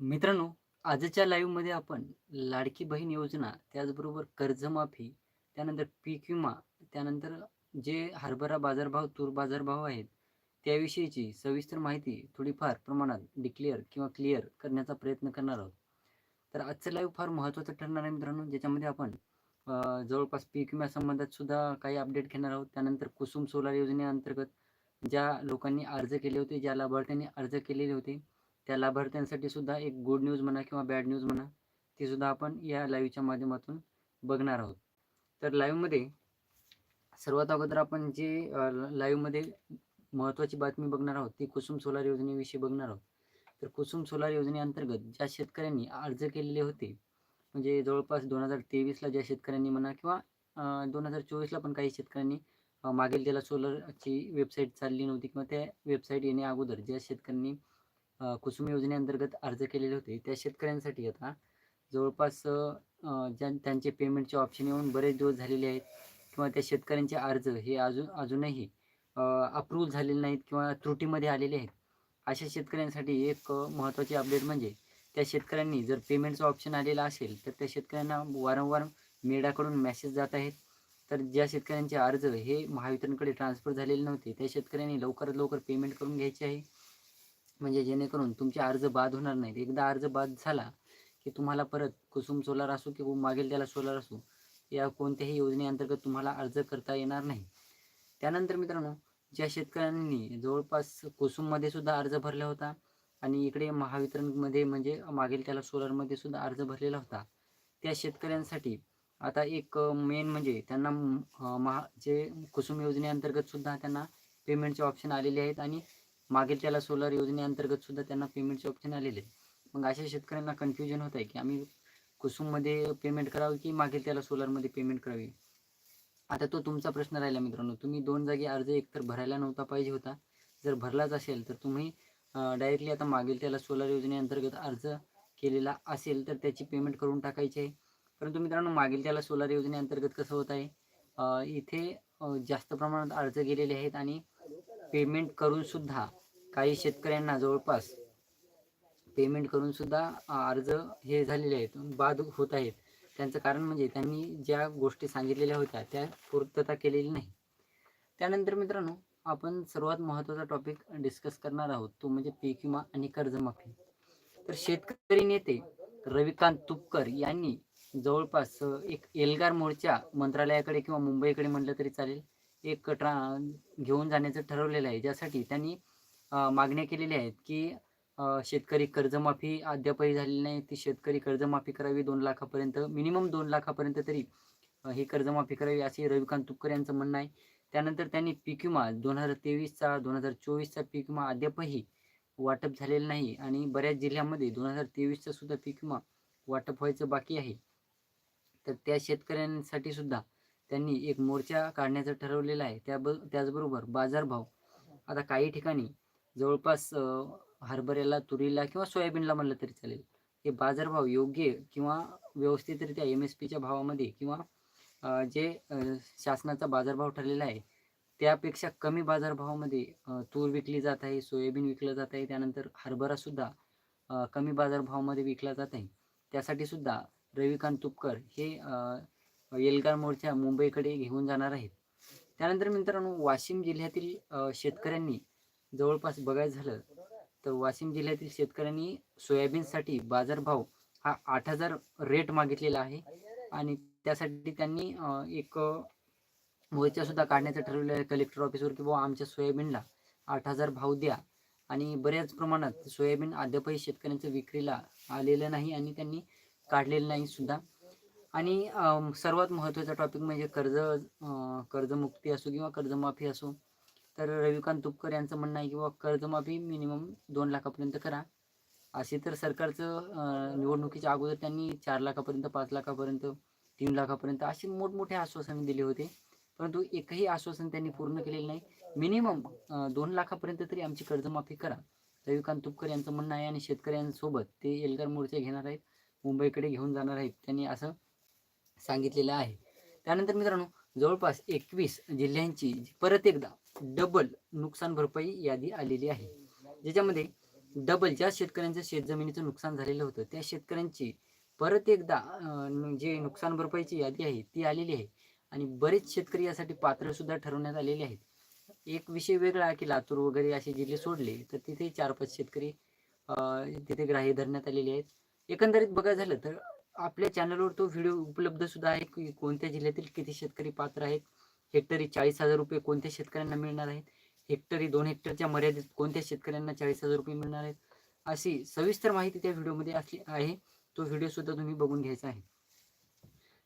मित्रांनो आजच्या लाईव्हमध्ये आपण लाडकी बहीण योजना त्याचबरोबर कर्जमाफी त्यानंतर पीक विमा त्यानंतर जे हरभरा बाजारभाव तूर बाजारभाव आहेत त्याविषयीची सविस्तर माहिती थोडीफार प्रमाणात डिक्लेअर किंवा क्लिअर करण्याचा प्रयत्न करणार आहोत. तर आजचं लाईव्ह फार महत्त्वाचं ठरणार आहे मित्रांनो ज्याच्यामध्ये आपण जवळपास पीक विम्यासंबंधात सुद्धा काही अपडेट घेणार आहोत. त्यानंतर कुसुम सोलार योजनेअंतर्गत ज्या लोकांनी अर्ज केले होते ज्या लाभार्थ्यांनी अर्ज केलेले होते त्या लाभार्थ्यांसाठी सुद्धा एक गुड न्यूज म्हणा किंवा बॅड न्यूज म्हणा ती सुद्धा आपण या लाईव्हच्या माध्यमातून बघणार आहोत. तर लाईव्हमध्ये सर्वात अगोदर आपण जे लाईव्हमध्ये महत्त्वाची बातमी बघणार आहोत ती कुसुम सोलार योजनेविषयी बघणार आहोत. तर कुसुम सोलार योजनेअंतर्गत ज्या शेतकऱ्यांनी अर्ज केलेले होते म्हणजे जवळपास दोन हजार तेवीसला ज्या शेतकऱ्यांनी म्हणा किंवा दोन हजार चोवीसला पण काही शेतकऱ्यांनी मागील त्याला सोलरची वेबसाईट चालली नव्हती किंवा त्या वेबसाईट येण्या अगोदर ज्या शेतकऱ्यांनी कुसुम योजनेअंतर्गत अर्ज केलेले होते. त्या शेतकऱ्यांसाठी आता जवळपास ज्या त्यांचे पेमेंटचे ऑप्शन येऊन बरेच दिवस झालेले आहेत किंवा त्या शेतकऱ्यांचे अर्ज हे अजून अजूनही अप्रूव्ह झालेले नाहीत किंवा त्रुटीमध्ये आलेले आहेत. अशा शेतकऱ्यांसाठी एक महत्त्वाची अपडेट म्हणजे त्या शेतकऱ्यांनी जर पेमेंटचं ऑप्शन आलेला असेल तर त्या शेतकऱ्यांना वारंवार मेडाकडून मेसेज जात आहेत. तर ज्या शेतकऱ्यांचे अर्ज हे महावितरणकडे ट्रान्सफर झालेले नव्हते त्या शेतकऱ्यांनी लवकरात लवकर पेमेंट करून घ्यायचे आहे. म्हणजे जेणेकरून तुमचे अर्ज बाद होणार नाहीत. एकदा अर्ज बाद झाला की तुम्हाला परत कुसुम सोलार असो किंवा मागेल त्याला सोलार असो या कोणत्याही योजनेअंतर्गत तुम्हाला अर्ज करता येणार नाही. त्यानंतर मित्रांनो ज्या शेतकऱ्यांनी जवळपास कुसुममध्ये सुद्धा अर्ज भरला होता आणि इकडे महावितरणमध्ये म्हणजे मागेल त्याला सोलारमध्ये सुद्धा अर्ज भरलेला होता त्या शेतकऱ्यांसाठी आता एक मेन म्हणजे त्यांना महा जे कुसुम योजनेअंतर्गत सुद्धा त्यांना पेमेंटचे ऑप्शन आलेले आहेत आणि मागील त्याला सोलर योजनेअंतर्गत सुद्धा त्यांना पेमेंटचे ऑप्शन आलेले मग अशा शेतकऱ्यांना कन्फ्युजन होत आहे की आम्ही कुसुममध्ये पेमेंट करावं की मागील त्याला सोलरमध्ये पेमेंट करावी? आता तो तुमचा प्रश्न राहिला मित्रांनो. तुम्ही दोन जागी अर्ज एकतर भरायला नव्हता पाहिजे होता. जर भरलाच असेल तर तुम्ही डायरेक्टली आता मागील त्याला सोलर योजनेअंतर्गत अर्ज केलेला असेल तर त्याची पेमेंट करून टाकायची आहे. परंतु मित्रांनो मागील त्याला सोलर योजनेअंतर्गत कसं होत आहे? इथे जास्त प्रमाणात अर्ज गेलेले आहेत आणि पेमेंट करूनसुद्धा काही शेतकऱ्यांना जवळपास पेमेंट करून सुद्धा अर्ज हे झालेले आहेत बाद होत आहेत. त्यांचं कारण म्हणजे त्यांनी ज्या गोष्टी सांगितलेल्या होत्या त्या पूर्तता केलेली नाही. त्यानंतर मित्रांनो आपण सर्वात महत्त्वाचा टॉपिक डिस्कस करणार आहोत. तो म्हणजे पीक विमा आणि कर्जमाफी. तर शेतकरी नेते रविकांत तुपकर यांनी जवळपास एक एल्गार मोर्चा मंत्रालयाकडे किंवा मुंबईकडे म्हटलं तरी चालेल एक ट्रा घेऊन जाण्याचं ठरवलेलं आहे. ज्यासाठी त्यांनी मागण्या केलेल्या आहेत की शेतकरी कर्जमाफी अद्यापही झालेली नाही. ती शेतकरी कर्जमाफी करावी दोन लाखापर्यंत मिनिमम दोन लाखापर्यंत तरी ही कर्जमाफी करावी असे रविकांत तुपकर यांचं म्हणणं आहे. त्यानंतर त्यांनी पीक विमा दोन हजार तेवीसचा दोन हजार चोवीसचा पीक विमा अद्यापही वाटप झालेलं नाही आणि बऱ्याच जिल्ह्यांमध्ये दोन हजार तेवीसचा सुद्धा पीक विमा वाटप व्हायचं बाकी आहे. तर त्या शेतकऱ्यांसाठी सुद्धा त्यांनी एक मोर्चा काढण्याचं ठरवलेलं आहे. त्या त्याचबरोबर बाजारभाव. आता काही ठिकाणी जवळपास हरभऱ्याला तुरीला किंवा सोयाबीनला म्हणलं तरी चालेल. हे बाजारभाव योग्य किंवा व्यवस्थितरित्या एम एस पीच्या भावामध्ये किंवा जे शासनाचा बाजारभाव ठरलेला आहे त्यापेक्षा कमी बाजारभावामध्ये तूर विकली जात आहे सोयाबीन विकलं जात आहे त्यानंतर हरभरासुद्धा कमी बाजारभावामध्ये विकला जात आहे. त्यासाठी सुद्धा रविकांत तुपकर हे येलगार मोर्चा मुंबईकडे घेऊन जाणार आहेत. त्यानंतर मित्रांनो वाशिम जिल्ह्यातील शेतकऱ्यांनी जवळपास बघायचं झालं तर वाशिम जिल्ह्यातील शेतकऱ्यांनी सोयाबीनसाठी बाजारभाव हा आठ हजार रेट मागितलेला आहे. आणि त्यासाठी त्यांनी एक मोर्चा सुद्धा काढण्याचं ठरवलं आहे कलेक्टर ऑफिसवर की बाबा आमच्या सोयाबीनला आठ हजार भाव द्या. आणि बऱ्याच प्रमाणात सोयाबीन अद्यापही शेतकऱ्यांचं विक्रीला आलेलं नाही आणि त्यांनी काढलेलं नाही सुद्धा. आणि सर्वात महत्त्वाचा टॉपिक म्हणजे कर्ज कर्जमुक्ती असो किंवा कर्जमाफी असो. तर रविकांत तुपकर यांचं म्हणणं आहे की बाबा कर्जमाफी मिनिमम दोन लाखापर्यंत करा. असे तर सरकारचं निवडणुकीच्या अगोदर त्यांनी चार लाखापर्यंत पाच लाखापर्यंत तीन लाखापर्यंत असे मोठमोठे आश्वासनं दिले होते. परंतु एकही आश्वासन त्यांनी पूर्ण केलेलं नाही. मिनिमम दोन लाखापर्यंत तरी आमची कर्जमाफी करा. रविकांत तुपकर यांचं म्हणणं आहे आणि शेतकऱ्यांसोबत ते एल्गार मोर्चा घेणार आहेत मुंबईकडे घेऊन जाणार आहेत त्यांनी असं सांगितलेलं आहे. त्यानंतर मित्रांनो जवळपास एकवीस जिल्ह्यांची परत एकदा डबल नुकसान भरपाई यादी आलेली आहे. ज्याच्यामध्ये डबल ज्या शेतकऱ्यांचं शेतजमिनीचं नुकसान झालेलं होतं त्या शेतकऱ्यांची परत एकदा जे नुकसान भरपाईची यादी आहे ती आलेली आहे. आणि बरेच शेतकरी यासाठी पात्र सुद्धा ठरवण्यात आलेले आहेत. एक विषय वेगळा की लातूर वगैरे असे जिल्हे सोडले तर तिथे चार पाच शेतकरी तिथे ग्राह्य धरण्यात आलेले आहेत. एकंदरीत बघायचं झालं तर आपल्या चॅनलवर तो व्हिडिओ उपलब्ध सुद्धा आहे की कोणत्या जिल्ह्यातील किती शेतकरी पात्र आहेत? हेक्टरी चाळीस हजार रुपये कोणत्या शेतकऱ्यांना मिळणार आहेत? हेक्टरी दोन हेक्टरच्या मर्यादित कोणत्या शेतकऱ्यांना चाळीस हजार रुपये मिळणार आहेत? अशी सविस्तर माहिती त्या व्हिडिओमध्ये असली आहे. तो व्हिडिओ सुद्धा तुम्ही बघून घ्यायचा आहे.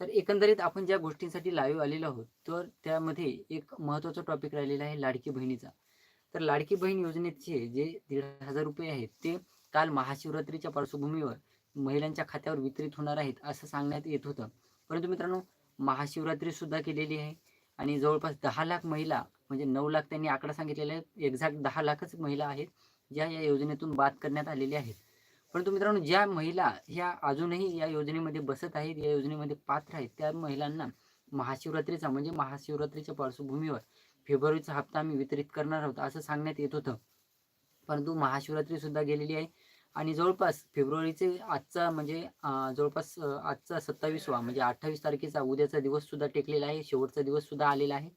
तर एकंदरीत आपण ज्या गोष्टींसाठी लाईव्ह आलेलो आहोत तर त्यामध्ये एक महत्त्वाचा टॉपिक राहिलेला आहे लाडकी बहिणीचा. तर लाडकी बहीण योजनेचे जे दीड हजार रुपये आहेत ते काल महाशिवरात्रीच्या पार्श्वभूमीवर महिलांच्या खात्यावर वितरित होणार आहेत असं सांगण्यात येत होतं. परंतु मित्रांनो महाशिवरात्री सुद्धा केलेली आहे. आणि जवळपास दहा लाख महिला म्हणजे नऊ लाख त्यांनी आकडा सांगितलेला आहे एक्झॅक्ट दहा लाखच महिला आहेत ज्या या योजनेतून बाद करण्यात आलेल्या आहेत. परंतु मित्रांनो ज्या महिला ह्या अजूनही या योजनेमध्ये बसत आहेत या योजनेमध्ये पात्र आहेत त्या महिलांना महाशिवरात्रीचा म्हणजे महाशिवरात्रीच्या पार्श्वभूमीवर फेब्रुवारीचा हप्ता आम्ही वितरित करणार आहोत असं सांगण्यात येत होतं. परंतु महाशिवरात्री सुद्धा गेलेली आहे. आणि जवळपास फेब्रुवारीचे आजचा म्हणजे जवळपास आजचा सत्तावीसवा म्हणजे अठ्ठावीस तारखेचा उद्याचा दिवस सुद्धा टेकलेला आहे. शेवटचा दिवस सुद्धा आलेला आहे.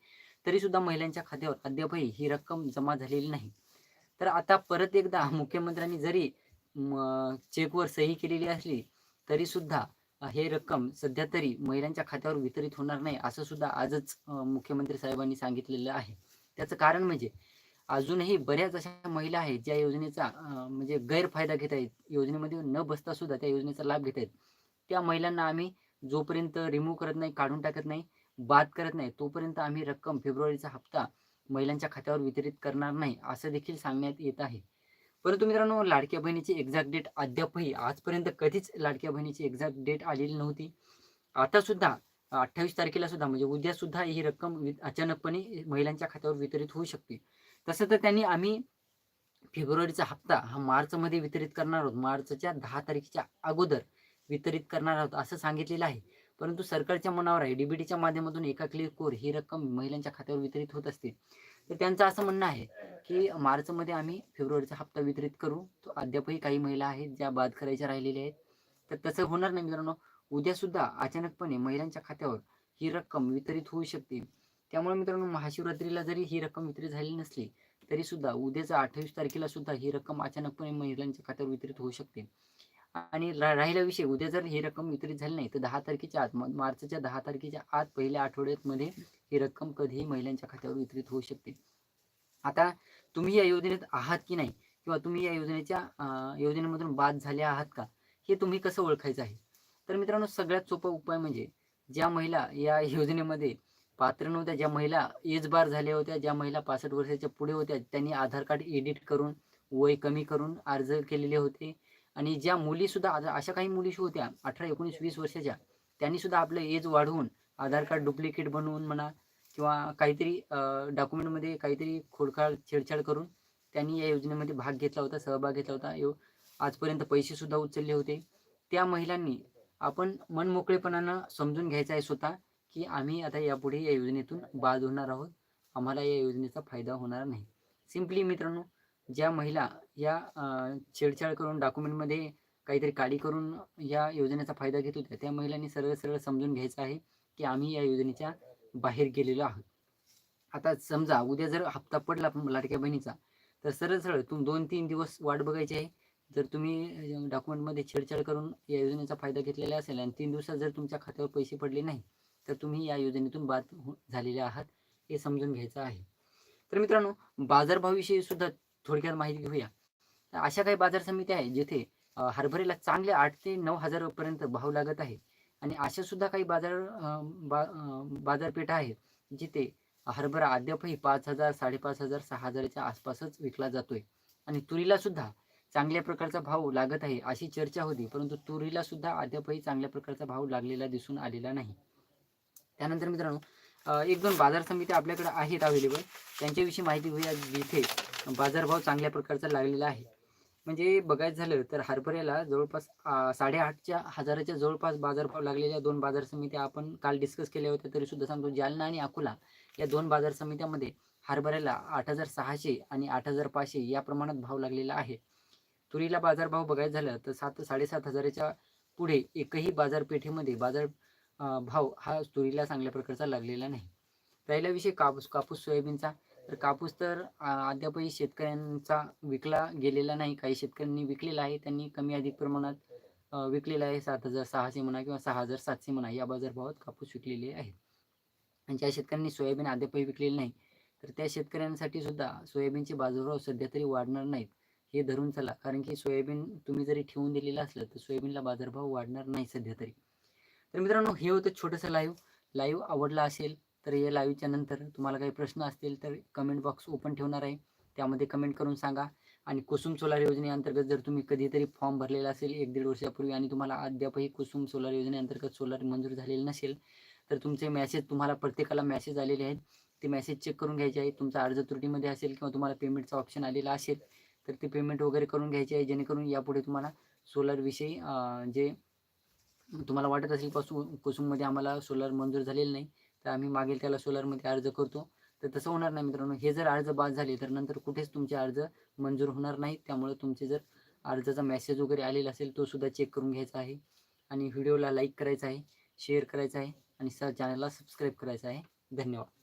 तरी सुद्धा महिलांच्या खात्यावर अद्यापही ही रक्कम जमा झालेली नाही. तर आता परत एकदा मुख्यमंत्र्यांनी जरी चेकवर सही केलेली असली तरी सुद्धा हे रक्कम सध्या तरी महिलांच्या खात्यावर वितरित होणार नाही असं सुद्धा आजच मुख्यमंत्री साहेबांनी सांगितलेलं आहे. त्याचं कारण म्हणजे अजूनही बऱ्याच अशा महिला आहेत ज्या योजनेचा म्हणजे गैरफायदा घेत आहेत. योजनेमध्ये न बसता सुद्धा त्या योजनेचा लाभ घेत आहेत. त्या महिलांना आम्ही जोपर्यंत रिमूव्ह करत नाही काढून टाकत नाही बाद करत नाही तोपर्यंत आम्ही रक्कम फेब्रुवारीचा हप्ता महिलांच्या खात्यावर वितरित करणार नाही असं देखील सांगण्यात येत आहे. परंतु मित्रांनो लाडक्या बहिणीची एक्झॅक्ट डेट अद्यापही आजपर्यंत कधीच लाडक्या बहिणीची एक्झॅक्ट डेट आलेली नव्हती. आता सुद्धा अठ्ठावीस तारखेला सुद्धा म्हणजे उद्या सुद्धा ही रक्कम अचानकपणे महिलांच्या खात्यावर वितरित होऊ शकते. तसं तर त्यांनी आम्ही फेब्रुवारीचा हप्ता हा मार्चमध्ये वितरित करणार आहोत. मार्चच्या दहा तारखेच्या अगोदर वितरित करणार आहोत असं सांगितलेलं आहे. परंतु सरकारच्या मनावर आहे. डीबीटीच्या माध्यमातून एका क्लिक कोर ही रक्कम महिलांच्या खात्यावर वितरित होत असते. तर त्यांचं असं म्हणणं आहे की मार्चमध्ये आम्ही फेब्रुवारीचा हप्ता वितरित करू. तो अद्यापही काही महिला आहेत ज्या बाद करायच्या राहिलेल्या आहेत. तर तसं होणार नाही मित्रांनो. उद्या सुद्धा अचानकपणे महिलांच्या खात्यावर ही रक्कम वितरित होऊ शकते. त्यामुळे मित्रांनो महाशिवरात्रीला जरी ही रक्कम वितरित झाली नसली तरी सुद्धा उद्याचा अठ्ठावीस तारखेला सुद्धा ही रक्कम अचानकपणे महिलांच्या खात्यावर वितरित होऊ शकते. आणि राहिला विषय उद्या जर ही रक्कम वितरित झाली नाही तर दहा तारखेच्या आत मार्चच्या दहा तारखेच्या आत पहिल्या आठवड्यात मध्ये ही रक्कम कधीही महिलांच्या खात्यावर वितरित होऊ शकते. आता तुम्ही या योजनेत आहात की नाही? किंवा तुम्ही या योजनेच्या योजनेमधून बाद झाले आहात का? हे तुम्ही कसं ओळखायचं आहे? तर मित्रांनो सगळ्यात सोपा उपाय म्हणजे ज्या महिला या योजनेमध्ये पात्र नव्हत्या. ज्या महिला एज बार झाल्या होत्या ज्या महिला पासष्ट वर्षाच्या पुढे होत्या त्यांनी आधार कार्ड एडिट करून वय कमी करून अर्ज केलेले होते. आणि ज्या मुली सुद्धा अशा काही मुली होत्या अठरा एकोणीस वीस वर्षाच्या त्यांनी सुद्धा आपलं एज वाढवून आधार कार्ड डुप्लिकेट बनवून म्हणा किंवा काहीतरी डॉक्युमेंटमध्ये काहीतरी खोडखाड छेडछाड करून त्यांनी या योजनेमध्ये भाग घेतला होता सहभाग घेतला होता. यो आजपर्यंत पैसे सुद्धा उचलले होते. त्या महिलांनी आपण मनमोकळेपणानं समजून घ्यायचं आहे स्वतः. की आम्ही आता यापुढे या योजनेतून बाद होणार आहोत. आम्हाला या योजनेचा फायदा होणार नाही. सिम्पली मित्रांनो ज्या महिला या छेडछाड करून डॉक्युमेंटमध्ये काहीतरी काडी करून या योजनेचा फायदा घेत होत्या त्या महिलांनी सरळ सरळ समजून घ्यायचं आहे की आम्ही या योजनेच्या बाहेर गेलेलो आहोत. आता समजा उद्या जर हप्ता पडला लाडक्या बहिणीचा तर सरळ सरळ तुम्ही दोन तीन दिवस वाट बघायची आहे. जर तुम्ही डॉक्युमेंटमध्ये छेडछाड करून या योजनेचा फायदा घेतलेला असेल आणि तीन दिवसात जर तुमच्या खात्यावर पैसे पडले नाही तर तुम्ही या योजनेतून बाद हो-, झालेले आहात हे समजून घ्यायचं आहे. तर मित्रांनो बाजारभावाविषयी सुद्धा थोडक्यात माहिती घेऊया. अशा काही बाजार समित्या आहेत जिथे हरभऱ्याला चांगले आठ ते नऊ हजारापर्यंत भाव लागत आहे. आणि अशा सुद्धा काही बाजार बा बाजारपेठा आहेत जिथे हरभरा अद्यापही पाच हजार साडेपाच हजार सहा हजाराच्या आसपासच विकला जातोय. आणि तुरीला सुद्धा चांगल्या प्रकारचा भाव लागत आहे अशी चर्चा होती परंतु तुरीला सुद्धा अद्यापही चांगल्या प्रकारचा भाव लागलेला दिसून आलेला नाही. त्यानंतर मित्रांनो एक दोन बाजार समित्या आपल्याकडे आहेत अवेलेबल त्यांच्याविषयी माहिती घेऊया जिथे बाजारभाव चांगल्या प्रकारचा लागलेला आहे. म्हणजे बघायचं झालं तर हरभऱ्याला जवळपास साडेआठच्या हजाराच्या जवळपास बाजारभाव लागलेल्या दोन बाजार समित्या आपण काल डिस्कस केल्या होत्या तरी सुद्धा सांगतो जालना आणि अकोला या दोन बाजार समित्यामध्ये हरभऱ्याला आठ हजार सहाशे आणि आठ हजार पाचशे या प्रमाणात भाव लागलेला आहे. तुरीला बाजारभाव बघायचं झालं तर सात साडेसात हजाराच्या पुढे एकही बाजारपेठेमध्ये बाजार भाव हा तुरीला चांगल्या प्रकारचा लागलेला नाही. राहिला विषय कापूस कापूस सोयाबीनचा. तर कापूस तर अद्यापही शेतकऱ्यांचा विकला गेलेला नाही. काही शेतकऱ्यांनी विकलेला आहे त्यांनी कमी अधिक प्रमाणात विकलेला आहे. सात हजार सहाशे म्हणा किंवा सहा हजार सातशे म्हणा या बाजारभावात कापूस विकलेले आहेत. आणि ज्या शेतकऱ्यांनी सोयाबीन अद्यापही विकलेले नाही तर त्या शेतकऱ्यांसाठी सुद्धा सोयाबीनचे बाजारभाव सध्या तरी वाढणार नाहीत. हे धरून चला. कारण की सोयाबीन तुम्ही जरी ठेवून दिलेलं असलं तर सोयाबीनला बाजारभाव वाढणार नाही सध्या तरी. तर मित्रांनो हे होतं छोटंसं लाईव्ह लाईव्ह आवडला असेल तर या लाईव्हच्या नंतर तुम्हाला काही प्रश्न असतील तर कमेंट बॉक्स ओपन ठेवणार आहे. त्यामध्ये कमेंट करून सांगा. आणि कुसुम सोलार योजनेअंतर्गत जर तुम्ही कधीतरी फॉर्म भरलेला असेल एक दीड वर्षापूर्वी आणि तुम्हाला अद्यापही कुसुम सोलार योजनेअंतर्गत सोलार मंजूर झालेलं नसेल तर तुमचे मॅसेज तुम्हाला प्रत्येकाला मॅसेज आलेले आहेत. ते मॅसेज चेक करून घ्यायचे आहे तुमचा अर्ज त्रुटीमध्ये असेल किंवा तुम्हाला पेमेंटचा ऑप्शन आलेला असेल तर ते पेमेंट वगैरे करून घ्यायचे आहे. जेणेकरून यापुढे तुम्हाला सोलारविषयी जे तुम्हाला वाटत असेल पासून कुसुममध्ये आम्हाला सोलर मंजूर झालेलं नाही तर आम्ही मागेल त्याला सोलरमध्ये अर्ज करतो. तर तसं होणार नाही मित्रांनो. हे जर अर्ज बाद झाले तर नंतर कुठेच तुमचे अर्ज मंजूर होणार नाहीत. त्यामुळे तुमचे जर अर्जाचा मेसेज वगैरे आलेला असेल तो सुद्धा चेक करून घ्यायचा आहे. आणि व्हिडिओला लाईक करायचा आहे शेअर करायचा आहे आणि स चॅनलला सबस्क्राईब करायचं आहे. धन्यवाद.